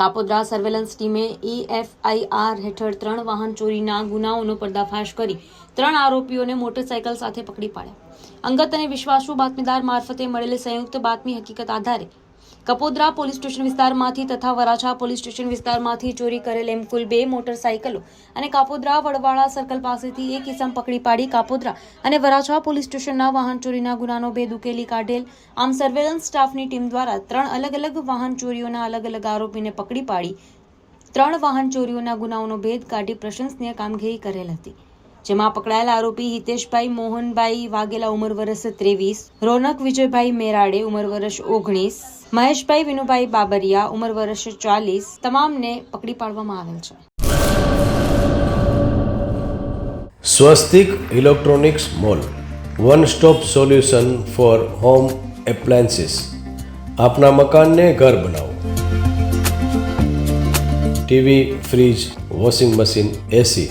Kapodra surveillance ટીમે e-FIR હેઠળ ત્રણ વાહન ચોરીના ગુનાઓનો પર્દાફાશ કરી ત્રણ આરોપીઓને મોટરસાયકલ સાથે પકડી પાડ્યા. અંગત અને વિશ્વાસુ બાતમીદાર મારફતે મળેલી સંયુક્ત બાતમી હકીકત આધારે કપોદ્રા પોલીસ સ્ટેશન વિસ્તારમાંથી તથા વરાછા પોલીસ સ્ટેશન વિસ્તારમાંથી ચોરી કરેલ એમ કુલ બે મોટરસાયકલો અને કાપોદ્રા વડવાળા સર્કલ પાસેથી એક ઇસમ પકડી પાડી કાપોદરા અને વરાછા પોલીસ સ્ટેશનના વાહન ચોરીના ગુનાનો ભેદ ઉકેલી કાઢેલ. આમ સર્વેલન્સ સ્ટાફની ટીમ દ્વારા ત્રણ અલગ અલગ વાહન ચોરીઓના અલગ અલગ આરોપીને પકડી પાડી. ત્રણ વાહન ચોરીઓના ગુનાઓનો ભેદ કાઢી પ્રશંસનીય કામગીરી કરેલ હતી. જેમાં પકડાયેલા આરોપી હિતેશભાઈ મોહનભાઈ વાઘેલા ઉંમર વર્ષ ત્રેવીસ, રોનક વિજયભાઈ મેરાડે ઉંમર વર્ષ ઓગણીસ, મહેશભાઈ વિનુભાઈ બાબરિયા ઉંમર વર્ષ ચાલીસ તમામને પકડી પાડવામાં આવેલ છે. Swastik electronics mall, one stop solution for home appliances. આપના મકાનને ઘર બનાવો. TV, fridge, washing machine, AC.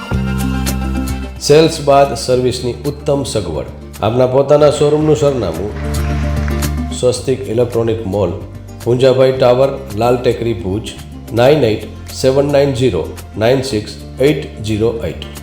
Cells બાદ સર્વિસની ઉત્તમ સગવડ. આપના પોતાના શોરૂમનું સરનામું, Swastik electronic mall, Punjabhai tower, Lal Tekri Bhuj, nine eight seven nine zero nine six eight zero eight.